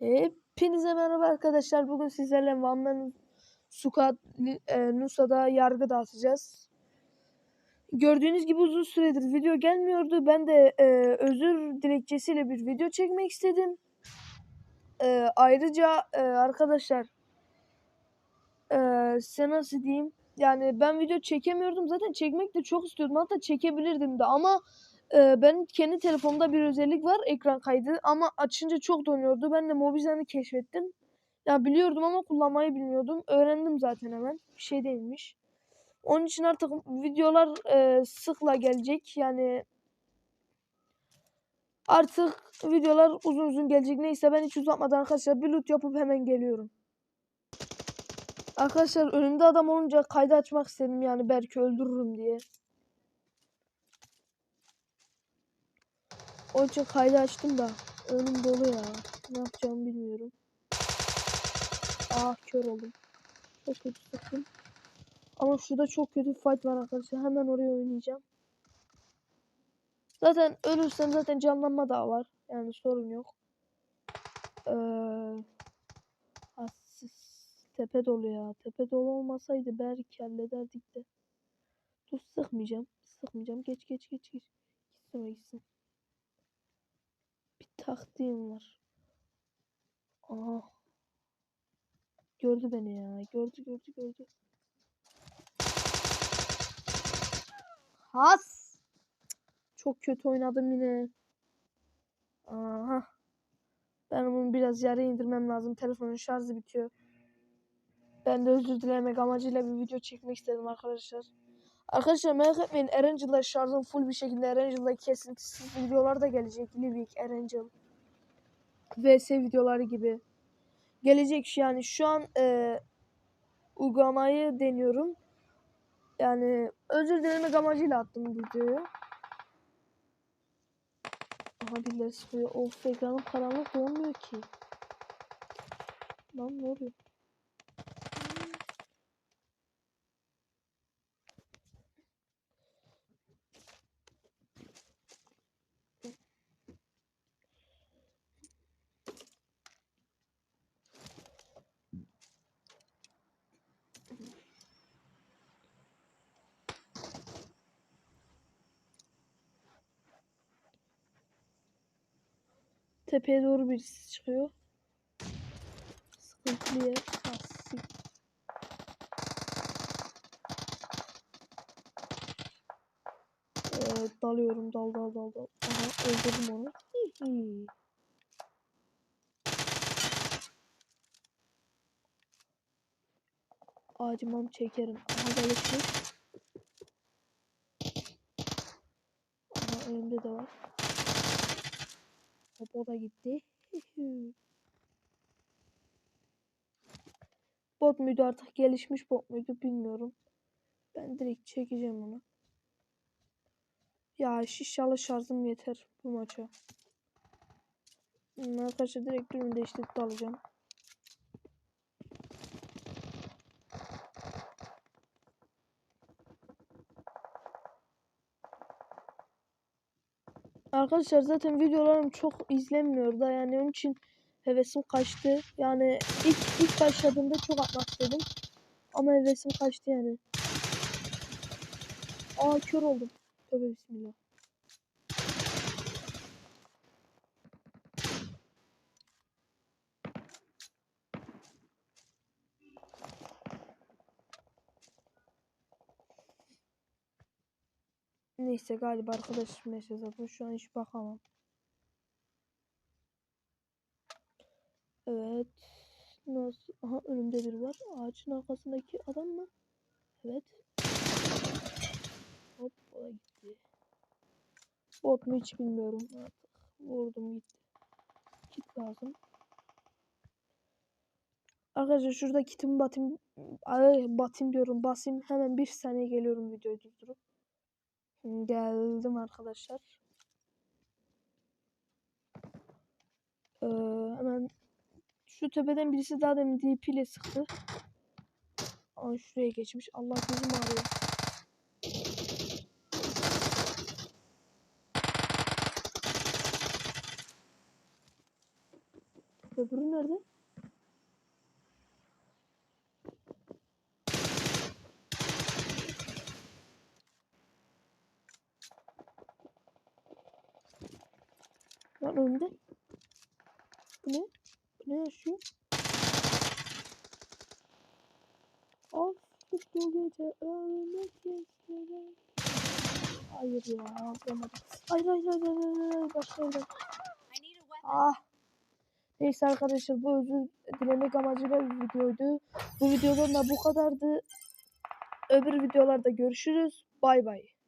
Hepinize merhaba arkadaşlar. Bugün sizlerle One Man e, Nusa'da yargı dağıtacağız. Gördüğünüz gibi uzun süredir video gelmiyordu. Ben de e, özür dilekçesiyle bir video çekmek istedim. E, ayrıca e, arkadaşlar e, size nasıl diyeyim? Yani ben video çekemiyordum. Zaten çekmek de çok istiyordum. Hatta çekebilirdim de ama ee, benim kendi telefonumda bir özellik var ekran kaydı ama açınca çok donuyordu. Ben de Mobizen'i keşfettim. Ya biliyordum ama kullanmayı bilmiyordum. Öğrendim zaten hemen. Bir şey değilmiş. Onun için artık videolar e, sıkla gelecek. Yani artık videolar uzun uzun gelecek. Neyse ben hiç uzatmadan arkadaşlar bir loot yapıp hemen geliyorum. Arkadaşlar önümde adam olunca kaydı açmak istedim yani belki öldürürüm diye. Onun kaydı açtım da önüm dolu ya. Ne yapacağımı bilmiyorum. Ah kör oldum. Çok kötü sıktım. Ama şurada çok kötü fight var arkadaşlar. Hemen oraya oynayacağım. Zaten ölürsem zaten canlanma da var. Yani sorun yok. Ee. Tepe dolu ya. Tepe dolu olmasaydı belki hallederdik de. Dur sıkmayacağım. Sıkmayacağım. Geç geç geç geç. Gitsin gitsin taktiğim var. Aha. Gördü beni ya. Gördü gördü gördü. Has. Çok kötü oynadım yine. Aha. Ben bunu biraz yere indirmem lazım. Telefonun şarjı bitiyor. Ben de özür dilemek amacıyla bir video çekmek istedim arkadaşlar. Arkadaşlar merak etmeyin Erangel'da şarjım full bir şekilde Erangel'da kesintisiz videolar da gelecek. Livik, Erangel. VS videoları gibi. Gelecek yani şu an e, uygulamayı deniyorum. Yani özür dilemek amacıyla attım videoyu. Aha birileri sıkıyor. Of ekranım karanlık olmuyor ki. Lan ne oluyor? Tepeye doğru birisi çıkıyor. Sıkıntılı yer. Asik. Ee, dalıyorum dal dal dal dal. Aha öldürdüm onu. Hihi. Acımam çekerim. Aha gelişmiş. Aha önümde de var. Hop o da gitti. bot muydu artık gelişmiş bot muydu bilmiyorum. Ben direkt çekeceğim onu. Ya şişalı şarjım yeter bu maça. Arkadaşlar direkt ürünü değiştirip alacağım. Arkadaşlar zaten videolarım çok izlenmiyor da yani onun için hevesim kaçtı. Yani ilk ilk başladığımda çok atmak istedim. Ama hevesim kaçtı yani. Aa kör oldum. Tövbe bismillah. Neyse galiba arkadaşım mesaj atmış. Şu an hiç bakamam. Evet. Nasıl? Aha önümde bir var. Ağacın arkasındaki adam mı? Evet. Hop o da gitti. Bot mu hiç bilmiyorum artık. Vurdum gitti. Kit lazım. Arkadaşlar şurada kitimi batayım. Ay batayım diyorum. Basayım. Hemen bir saniye geliyorum videoyu durdurup. Geldim arkadaşlar. Ee, hemen şu tepeden birisi daha demin DP ile sıktı. Aa, şuraya geçmiş. Allah gözüm ağrıyor. Öbürü nerede? Lan önde. Bu ne? Bu ne yaşıyor? Affet bu gece ölmek istedim. Hayır ya yapamadım. Hayır hayır hayır hayır hayır weapon. Ah. Neyse arkadaşlar bu özür dilemek amacıyla bir videoydu. Bu videodan da bu kadardı. Öbür videolarda görüşürüz. Bay bay.